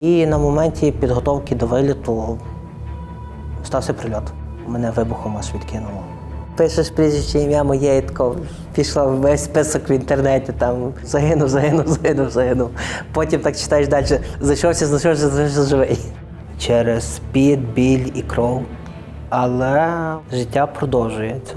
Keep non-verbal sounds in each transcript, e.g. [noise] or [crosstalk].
І на моменті підготовки до виліту стався прильот. Мене вибухом аж відкинуло. Пишеш прізвище ім'я моє і тако пішла весь список в інтернеті, там загинув, загинув, загинув, загинув. Потім так читаєш далі, зайшовся, знайшовся, знайшовся живий. Через під, біль і кров. Але життя продовжується.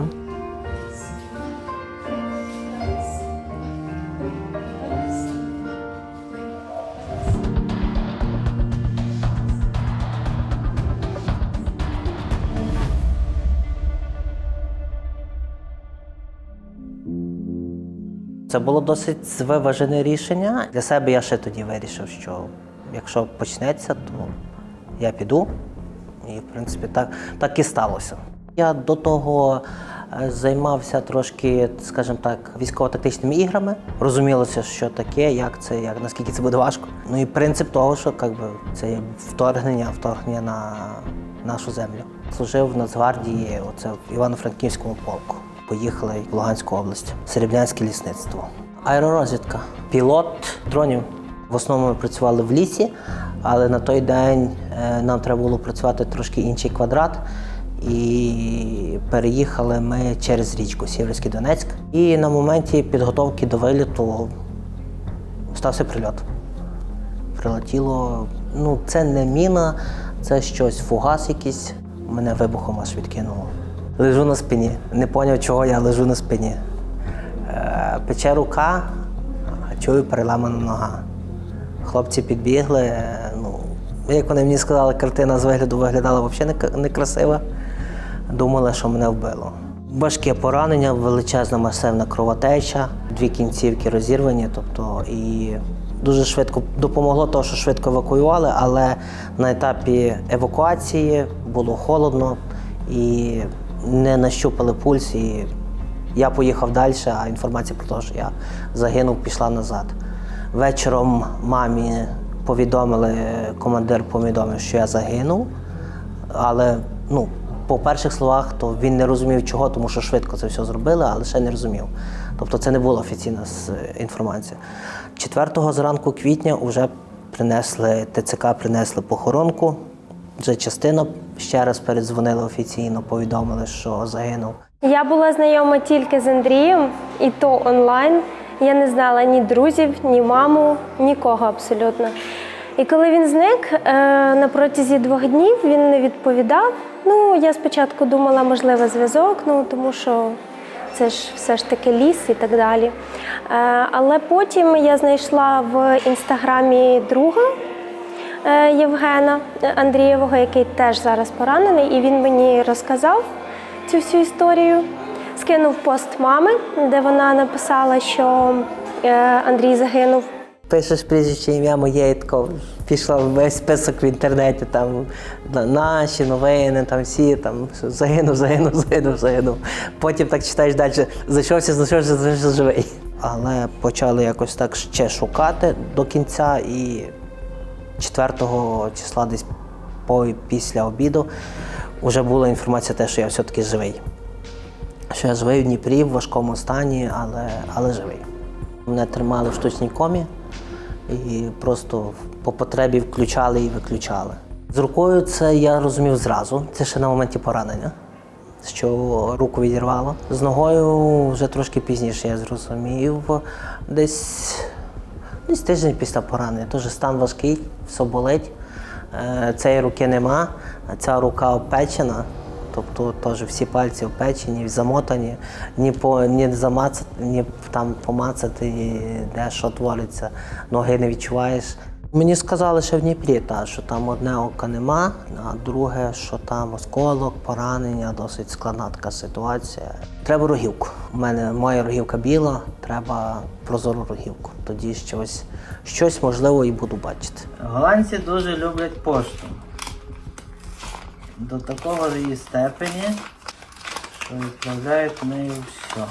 Це було досить виважене рішення. Для себе я ще тоді вирішив, що якщо почнеться, то я піду. І, в принципі, так, так і сталося. Я до того е, займався трошки, скажімо так, військово-тактичними іграми. Розумілося, що таке, як це, як наскільки це буде важко. Ну і принцип того, що як би, це вторгнення, вторгнення на нашу землю. Служив в Нацгвардії, оце в Івано-Франківському полку. Поїхали в Луганську область, Серебрянське лісництво. Аеророзвідка, пілот дронів. В основному ми працювали в лісі, але на той день е, нам треба було працювати трошки інший квадрат. І переїхали ми через річку Сєвєрський Донецьк. І на моменті підготовки до виліту стався прильот. Прилетіло, ну це не міна, це щось фугас якийсь. Мене вибухом аж відкинуло. Лежу на спині. Не зрозумів, чого я лежу на спині. Е, Пече рука, чую переламана нога. Хлопці підбігли. е, Ну, як вони мені сказали, картина з вигляду виглядала взагалі не- некрасиво. Думали, що мене вбило. Важке поранення, величезна масивна кровотеча, дві кінцівки розірвані. Тобто, і дуже швидко допомогло, того, що швидко евакуювали, але на етапі евакуації було холодно і не нащупали пульс. І я поїхав далі, а інформація про те, що я загинув, пішла назад. Вечором мамі повідомили, командир повідомив, що я загинув. Але ну, по перших словах, то він не розумів чого, тому що швидко це все зробили, але ще не розумів. Тобто це не була офіційна інформація. 4 зранку квітня вже принесли, ТЦК принесли похоронку. Вже частина ще раз передзвонили офіційно, повідомили, що загинув. Я була знайома тільки з Андрієм, і то онлайн. Я не знала ні друзів, ні маму, нікого абсолютно. І коли він зник, е, на протязі двох днів він не відповідав. Ну, я спочатку думала, можливо, зв'язок, ну тому що це ж все ж таки ліс і так далі. Е, Але потім я знайшла в інстаграмі друга Євгена Андрієвого, який теж зараз поранений, і він мені розказав цю всю історію. Скинув пост мами, де вона написала, що е, Андрій загинув. Пишеш прізвище ім'я моє і тако пішла в весь список в інтернеті, там на- наші новини, там всі там що загинув, загинув, загинув, загинув. Потім так читаєш далі, зайшовся, знайшовся, знайшовся живий. Але почали якось так ще шукати до кінця і 4 числа, десь після обіду, вже була інформація те, що я все-таки живий. Що я живий в Дніпрі в важкому стані, але, але живий. Мене тримали в штучній комі і просто по потребі включали і виключали. З рукою це я розумів зразу. Це ще на моменті поранення, що руку відірвало. З ногою вже трошки пізніше я зрозумів. Десь, десь тиждень після поранення. Дуже стан важкий, все болить. Е, Цієї руки нема, а ця рука опечена. Тобто теж всі пальці опечені, замотані, ні по ні замацати, ні там помацати, де що твориться, ноги не відчуваєш. Мені сказали, що в Дніпрі, та, що там одне ока нема, а друге, що там осколок, поранення, досить складна така ситуація. Треба рогівку. У мене моя рогівка біла, треба прозору рогівку. Тоді щось, щось можливо і буду бачити. Голландці дуже люблять пошту до такого ж її степені, що відправляють в неї все.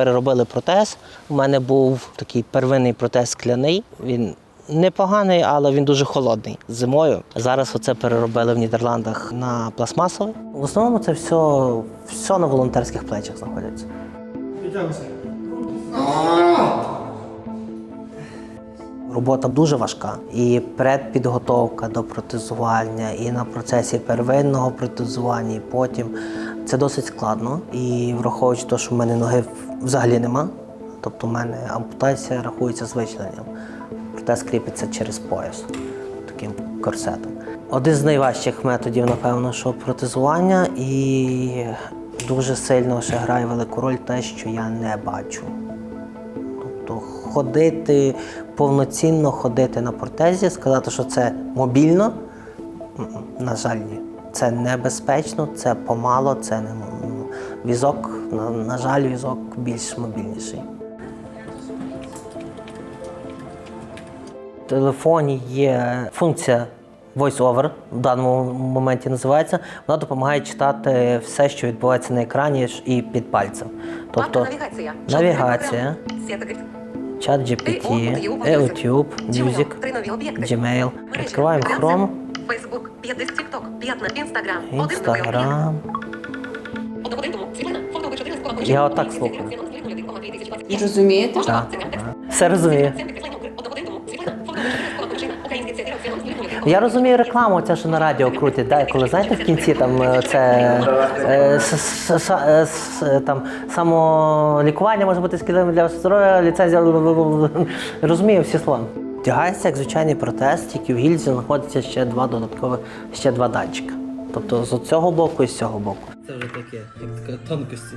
Переробили протез. У мене був такий первинний протез скляний. Він непоганий, але він дуже холодний зимою. Зараз оце переробили в Нідерландах на пластмасовий. В основному це все, все на волонтерських плечах знаходиться. Робота дуже важка. І предпідготовка до протезування, і на процесі первинного протезування, і потім це досить складно. І враховуючи те, що в мене ноги взагалі нема, тобто в мене ампутація рахується з вичленням. Протез кріпиться через пояс таким корсетом. Один з найважчих методів, напевно, що протезування, і дуже сильно ще грає велику роль те, що я не бачу. Тобто ходити повноцінно ходити на протезі, сказати, що це мобільно, на жаль. Це небезпечно, це помало, це не візок. На, на жаль, візок більш мобільніший. В телефоні є функція VoiceOver, в даному моменті називається. Вона допомагає читати все, що відбувається на екрані і під пальцем. Тобто навігація. навігація, чат GPT, YouTube, Music. Gmail. Відкриваємо Chrome, Facebook, 5 TikTok, 5 на Instagram. Instagram. Я отак слухаю. Розумієте? Так. Все розумію. Я розумію рекламу, ця що на радіо крутять, да, коли знаєте в кінці там е, це е, с- с- с- е, с- е, там самолікування може бути скидом для здоров'я, ліцензія. Розумію всі слова. Вдягається як звичайний протез, тільки в гільзі знаходиться ще два додаткових, ще два датчика. Тобто з цього боку і з цього боку. Це вже таке, як така тонкості.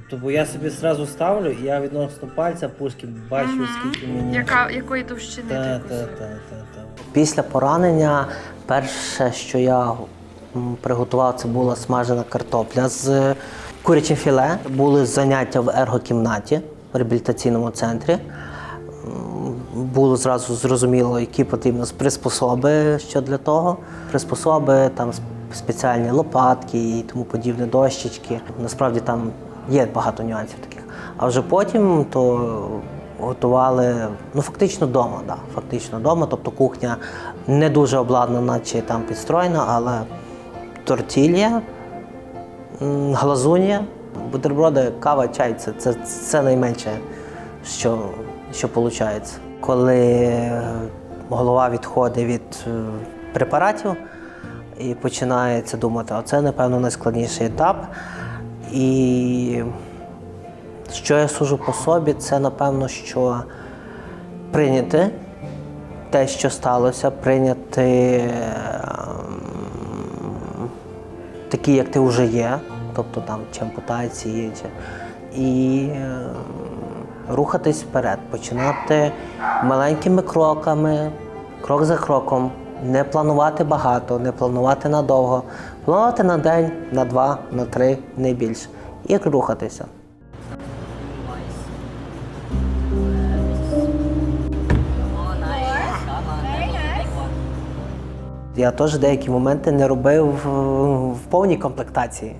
Тобто, бо я собі зразу ставлю, і я відносно пальця пушки бачу, скільки мені. Яка, якої товщини Та, та, кусок? та, та, та. Після поранення перше, що я м, приготував, це була смажена картопля з курячим філе. Були заняття в ергокімнаті в реабілітаційному центрі. М, Було зразу зрозуміло, які потрібно приспособи що для того. Приспособи, там сп- спеціальні лопатки і тому подібне, дощечки. Насправді там є багато нюансів таких. А вже потім то готували ну фактично вдома, да, фактично вдома. Тобто кухня не дуже обладнана чи там підстроєна, але тортілья, м, глазун'я, бутерброди, кава, чай це, це, це найменше, що, що виходить. Коли е, голова відходить від е, препаратів і починається думати, оце, напевно, найскладніший етап. І що я сужу по собі, це напевно, що прийняти те, що сталося, прийняти ем, такі, як ти вже є, тобто там чи ампутації, чи, і ем, рухатись вперед, починати маленькими кроками, крок за кроком, не планувати багато, не планувати надовго, планувати на день, на два, на три, не більше. І рухатися. Я теж деякі моменти не робив в- повній комплектації.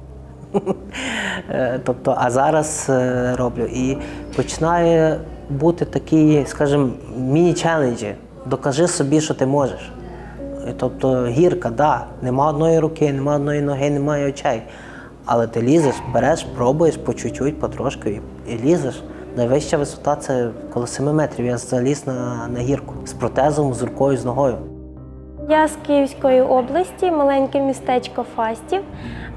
[laughs] Тобто, а зараз е, роблю. І починає бути такі, скажімо, міні-челенджі. Докажи собі, що ти можеш. І Тобто гірка, да, нема одної руки, нема одної ноги, немає очей. Але ти лізеш, береш, пробуєш по чуть-чуть, потрошки і лізеш. Найвища висота це коло 7 метрів. Я заліз на, на гірку з протезом, з рукою, з ногою. Я з Київської області, маленьке містечко Фастів.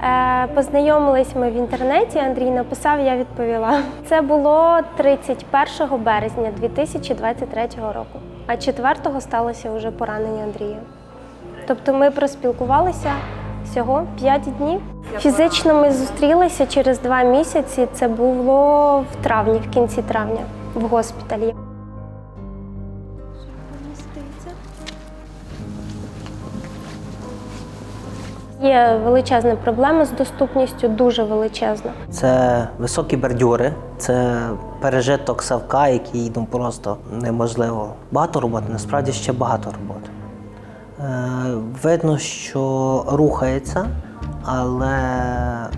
Е, Познайомились ми в інтернеті. Андрій написав, я відповіла. Це було 31 березня 2023 року. А 4-го сталося вже поранення Андрія. Тобто ми проспілкувалися всього 5 днів. Фізично ми зустрілися через два місяці. Це було в травні, в кінці травня, в госпіталі. Є величезна проблема з доступністю, дуже величезна. Це високі бордюри, це пережиток савка, який ну, просто неможливо. Багато роботи, насправді ще багато роботи. Е, видно, що рухається, але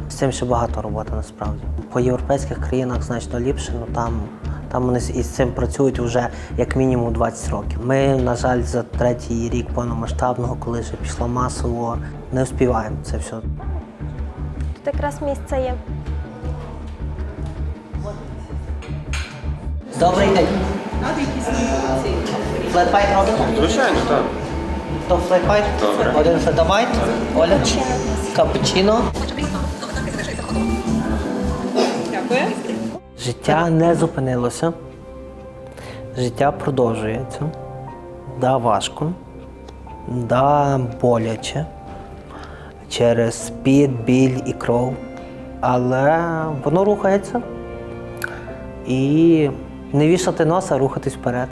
з цим ще багато роботи насправді. По європейських країнах значно ліпше, ну там, там вони із цим працюють вже як мінімум 20 років. Ми, на жаль, за третій рік повномасштабного, коли вже пішло масово, не успіваємо це все. Тут якраз місце є. Добрий день. Флет-вайт? Звичайно, так. То флет-вайт? Добре. Один флет-вайт. Оля? Капучино. Дякую. Життя не зупинилося. Життя продовжується. Да, важко. Да, боляче. Через під, біль і кров. Але воно рухається. І не вішати носа, а рухатись вперед.